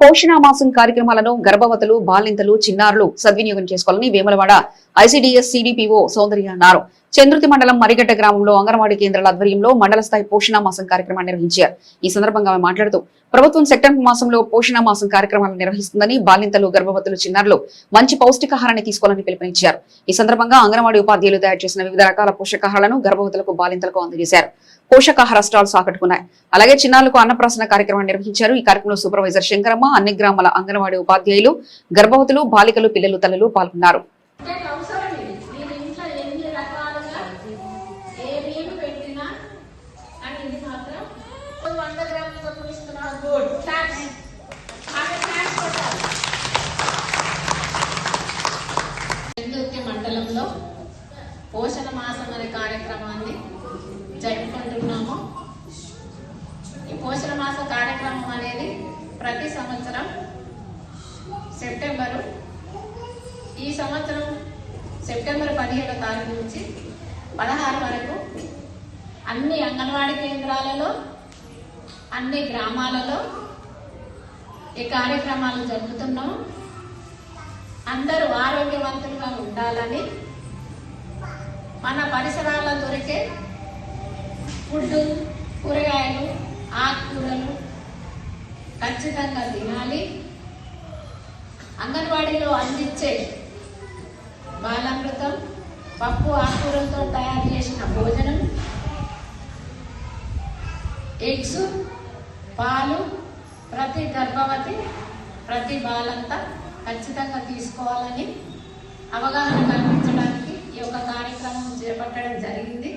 పోషణ మాసం కార్యక్రమాలను గర్భవతులు బాలింతలు చిన్నారులు సద్వినియోగం చేసుకోవాలని వేములవాడ ఐసీడీఎస్ సిడిపిఓ సౌందర్య అన్నారు. చంద్రుతి మండలం మరిగడ్డ గ్రామంలో అంగన్వాడీ కేంద్రాల ఆధ్వర్యంలో మండల స్థాయి పోషణ మాసం కార్యక్రమాన్ని నిర్వహించారు. ఈ సందర్భంగా ఆమె మాట్లాడుతూ ప్రభుత్వం సెప్టెంబర్ మాసంలో పోషణ మాసం కార్యక్రమాలను నిర్వహిస్తుందని బాలింతలు గర్భవతులు చిన్నారులు మంచి పౌష్టికాహారాన్ని తీసుకోవాలని పిలుపునిచ్చారు. ఈ సందర్భంగా అంగన్వాడీ ఉపాధ్యాయులు తయారు చేసిన వివిధ రకాల పోషకాహారాలను గర్భవతులకు బాలింతలకు అందజేశారు. పోషకాహార స్టాల్స్ ఆకట్టుకున్నాయి. అలాగే చిన్నారులకు అన్నప్రాసన కార్యక్రమాన్ని నిర్వహించారు. ఈ కార్యక్రమంలో సూపర్వైజర్ శంకరమ్మ అన్ని గ్రామాల అంగన్వాడీ ఉపాధ్యాయులు గర్భవతులు బాలికలు పిల్లలు తల్లులు పాల్గొన్నారు. మండలంలో పోషణ మాసం అనే కార్యక్రమాన్ని జరుపుకుంటున్నాము. ఈ పోషణ మాస కార్యక్రమం అనేది ప్రతి సంవత్సరం సెప్టెంబరు. ఈ సంవత్సరం సెప్టెంబర్ పదిహేడో తారీఖు నుంచి పదహారు వరకు అన్ని అంగన్వాడీ కేంద్రాలలో అన్ని గ్రామాలలో ఈ కార్యక్రమాలు జరుపుతున్నాం. అందరూ ఆరోగ్యవంతులుగా ఉండాలని మన పరిసరాల్లో దొరికే ఫుడ్ కూరగాయలు ఆకుకూరలు ఖచ్చితంగా తినాలి. అంగన్వాడీలో అందించే బాలామృతం పప్పు ఆకుకూరలతో తయారు చేసిన భోజనం. ఎగ్స్ పాలు ప్రతి గర్భవతి ప్రతి బాలంతా ఖచ్చితంగా తీసుకోవాలని అవగాహన కల్పించడానికి ఈ యొక్క కార్యక్రమం చేపట్టడం జరిగింది.